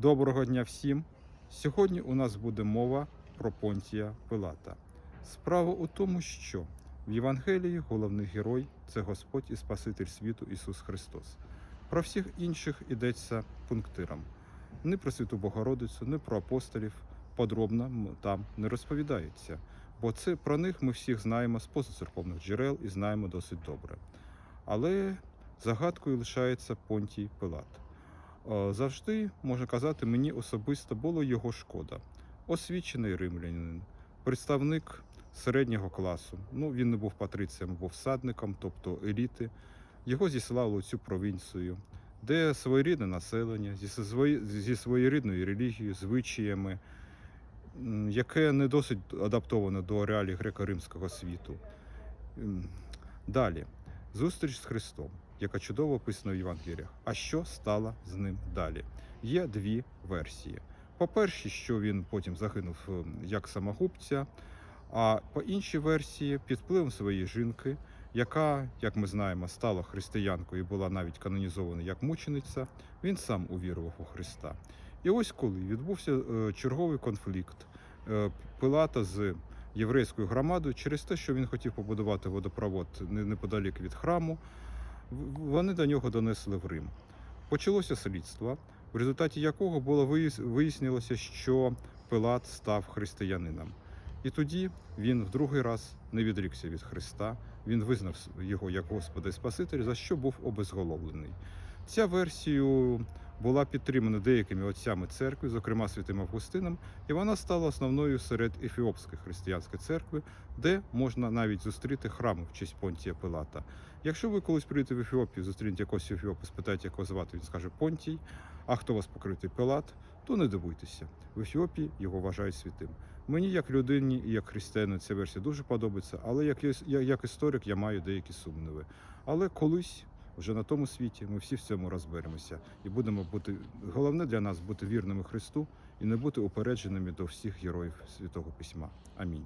Доброго дня всім! Сьогодні у нас буде мова про Понтія Пилата. Справа у тому, що в Євангелії головний герой це Господь і Спаситель світу Ісус Христос. Про всіх інших йдеться пунктиром. Ні про Святу Богородицю, ні про апостолів подробно там не розповідається, бо це про них ми всіх знаємо з позацерковних джерел і знаємо досить добре. Але загадкою лишається Понтій Пилат. Завжди, можна казати, мені особисто було його шкода. Освічений римлянин, представник середнього класу. Ну, він не був патрицієм, був всадником, тобто еліти. Його зіслали у цю провінцію, де своєрідне населення зі своєрідною релігією, звичаями, яке не досить адаптоване до реалій греко-римського світу. Далі, зустріч з Христом яка чудово описана в Євангеліях. А що стало з ним далі? Є дві версії. По-перше, що він потім загинув е, як самогубця, а по іншій версії, під впливом своєї жінки, яка, як ми знаємо, стала християнкою і була навіть канонізована як мучениця, він сам увірував у Христа. І ось коли відбувся е, черговий конфлікт е, Пилата з єврейською громадою через те, що він хотів побудувати водопровод неподалік від храму, вони до нього донесли в Рим. Почалося слідство, в результаті якого було вияс- вияснилося, що Пилат став християнином. І тоді він в другий раз не відрікся від Христа, він визнав його як Господа і Спасителя, за що був обезголовлений. Ця версію була підтримана деякими отцями церкви, зокрема святим Августином, і вона стала основною серед ефіопської християнської церкви, де можна навіть зустріти храми в честь Понтія Пилата. Якщо ви колись прийдете в Ефіопію, зустрінете якогось Ефіопа, спитаєте, як його звати, він скаже Понтій, а хто вас покритий Пилат, то не дивуйтеся. В Ефіопії його вважають святим. Мені, як людині і як християнину, ця версія дуже подобається, але як, як історик я маю деякі сумніви. Але колись. Вже на тому світі ми всі в цьому розберемося і будемо бути головне для нас бути вірними Христу і не бути упередженими до всіх героїв Святого Письма. Амінь.